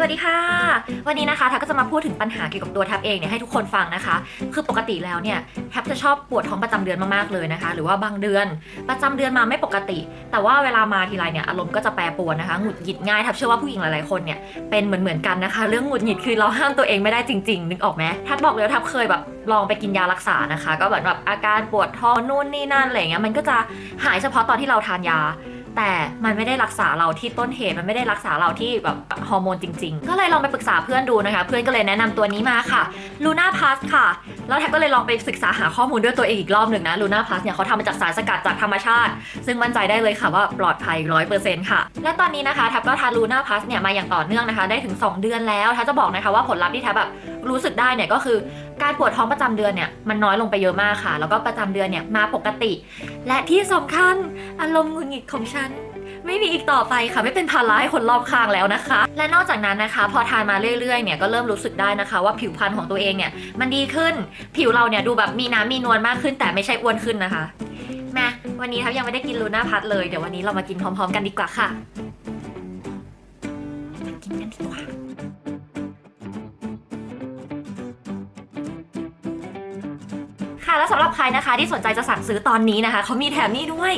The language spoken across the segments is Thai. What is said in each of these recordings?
สวัสดีค่ะ วันนี้นะคะท็บก็จะมาพูดถึงปัญหาเกี่ยวกับตัวแท็บเองเนี่ยให้ทุกคนฟังนะคะ คือปกติแล้วเนี่ยแท็บจะชอบปวดท้องประจำเดือนมากๆเลยนะคะ หรือว่าบางเดือนประจำเดือนมาไม่ปกติ แต่ว่าเวลามาทีไรเนี่ยอารมณ์ก็จะแปรปรวนนะคะหงุดหงิดง่ายแท็บเชื่อว่าผู้หญิงหลายๆคนเนี่ยเป็นเหมือนเหมือนๆกันนะคะ เรื่องหงุดหงิดคือเราห้ามตัวเองไม่ได้จริงๆนึกออกไหมท็บบอกเลยว่าแท็บเคยแบบลองไปกินยารักษานะคะ ก็เหมือนแบบอาการปวดท้องนู่นนี่นั่นอะไรเงี้ยมันก็จะหายเฉพาะตอนที่เราทานยา แต่มันไม่ได้รักษาเราที่ต้นเหตุมันไม่ได้รักษาเราที่แบบฮอร์โมนจริง ๆ ก็เลยลองไปปรึกษาเพื่อนดูนะคะ เพื่อนก็เลยแนะนำตัวนี้มาค่ะ Luna Plus ค่ะ แล้วแท็บก็เลยลองไปศึกษาหาข้อมูลด้วยตัวเองอีกรอบหนึ่งนะ Luna Plus เนี่ยเขาทำมาจากสารสกัดจากธรรมชาติ ซึ่งมั่นใจได้เลยค่ะว่าปลอดภัย100%ค่ะ และตอนนี้นะคะแท็บก็ทาน Luna Plus เนี่ยมาอย่างต่อเนื่องนะคะ ได้ถึง 2 เดือนแล้วแท็บจะบอกนะคะว่าผลลัพธ์ที่แท็บแบบรู้สึกได้เนี่ยก็คือ การปวดท้องประจำเดือนเนี่ยมันน้อยลงไปเยอะมากค่ะ แล้วก็ประจำเดือนเนี่ยมาปกติ และที่สำคัญอารมณ์หงุดหงิดของฉันไม่มีอีกต่อไปค่ะไม่เป็นภาระให้คนรอบข้างแล้วนะคะ และนอกจากนั้นนะคะ พอทานมาเรื่อยๆเนี่ยก็เริ่มรู้สึกได้นะคะ ว่าผิวพรรณของตัวเองเนี่ยมันดีขึ้น ผิวเราเนี่ยดูแบบมีน้ำมีนวลมากขึ้น แต่ไม่ใช่อ้วนขึ้นนะคะมาวันนี้ทับยังไม่ได้กินลูน่าพัทเลยเดี๋ยววันนี้เรามากินพร้อมๆ กันดีกว่าค่ะ กินกันดีกว่า ค่ะแล้วสำหรับใครนะคะที่สนใจจะสั่งซื้อตอนนี้นะคะเขามีแถมนี่ด้วย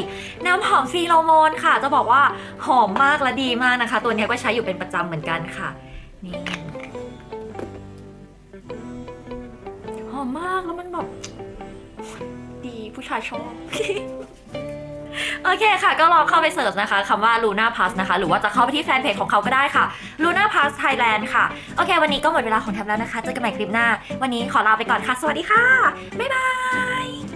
น้ำหอมฟีโรโมนค่ะ จะบอกว่าหอมมากและดีมากนะคะ ตัวนี้ก็ใช้อยู่เป็นประจำเหมือนกันค่ะนี่หอมมากแล้วมันแบบดีผู้ชายชอบ โอเคค่ะ ก็ลองเข้าไปเสิร์ชนะคะคำว่า Luna Pass นะคะ หรือว่าจะเข้าไปที่แฟนเพจของเขาก็ได้ค่ะ Luna Pass Thailand ค่ะ โอเค วันนี้ก็หมดเวลาของแท็บแล้วนะคะ เจอกันใหม่คลิปหน้า วันนี้ขอลาไปก่อนค่ะ สวัสดีค่ะ บ๊ายบาย